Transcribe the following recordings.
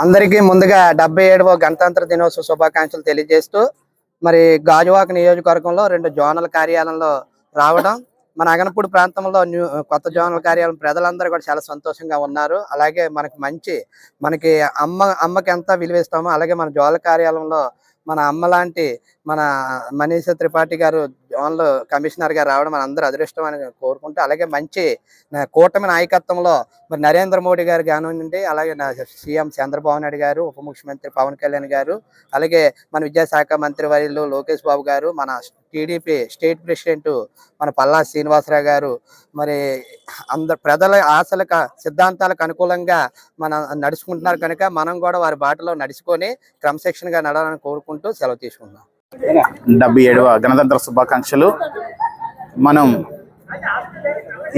అందరికీ ముందుగా డెబ్బై ఏడవ గణతంత్ర దినోత్సవ శుభాకాంక్షలు తెలియజేస్తూ మరి గాజువాక నియోజకవర్గంలో రెండు జోనల్ కార్యాలయంలో రావడం మన అగనపూడి ప్రాంతంలో న్యూ కొత్త జోనల్ కార్యాలయం ప్రజలందరూ కూడా చాలా సంతోషంగా ఉన్నారు. అలాగే మనకి మంచి మనకి అమ్మ అమ్మకి ఎంత విలువిస్తామో అలాగే మన జోనల్ కార్యాలయంలో మన అమ్మ లాంటి మన మనీష త్రిపాఠి గారు జోన్లు కమిషనర్ గారు రావడం మన అందరూ అదృష్టం అని కోరుకుంటూ అలాగే మంచి కూటమి నాయకత్వంలో మరి నరేంద్ర మోడీ గారు కానివ్వండి అలాగే నా సీఎం చంద్రబాబు నాయుడు గారు ఉప ముఖ్యమంత్రి పవన్ కళ్యాణ్ గారు అలాగే మన విద్యాశాఖ మంత్రి వర్యులు లోకేష్ బాబు గారు మన టీడీపీ స్టేట్ ప్రెసిడెంట్ మన పల్లా శ్రీనివాసరావు గారు మరి అందరు ప్రజల ఆశలకు సిద్ధాంతాలకు అనుకూలంగా మన నడుచుకుంటున్నారు కనుక మనం కూడా వారి బాటలో నడుచుకొని క్రమశిక్షణగా నడాలని కోరుకుంటూ సెలవు తీసుకుందాం డెబ్బై ఏడవ గణతంత్ర శుభాకాంక్షలు. మనం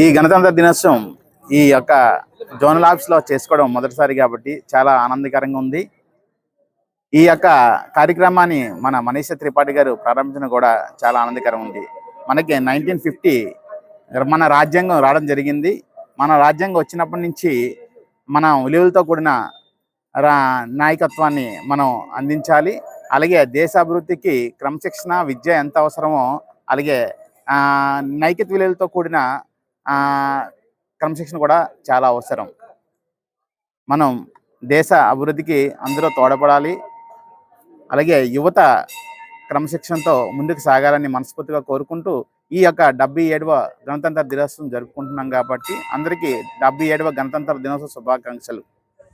ఈ గణతంత్ర దినోత్సవం ఈ యొక్క జోనల్ ఆఫీస్లో చేసుకోవడం మొదటిసారి కాబట్టి చాలా ఆనందకరంగా ఉంది. ఈ యొక్క కార్యక్రమాన్ని మన మనీష త్రిపాఠి గారు ప్రారంభించడం కూడా చాలా ఆనందకరం ఉంది. మనకి నైన్టీన్ ఫిఫ్టీ మన రాజ్యాంగం రావడం జరిగింది. మన రాజ్యాంగం వచ్చినప్పటి నుంచి మన విలువలతో కూడిన రా నాయకత్వాన్ని మనం అందించాలి. అలాగే దేశ అభివృద్ధికి క్రమశిక్షణ విద్య ఎంత అవసరమో అలాగే ఆ, నైతిక విలువలతో కూడిన క్రమశిక్షణ కూడా చాలా అవసరం. మనం దేశ అభివృద్ధికి అందరూ తోడపడాలి. అలాగే యువత క్రమశిక్షణతో ముందుకు సాగాలని మనస్ఫూర్తిగా కోరుకుంటూ ఈ యొక్క డెబ్బై ఏడవ గణతంత్ర దినోత్సవం జరుపుకుంటున్నాం కాబట్టి అందరికీ డెబ్బై ఏడవ గణతంత్ర దినోత్సవ శుభాకాంక్షలు.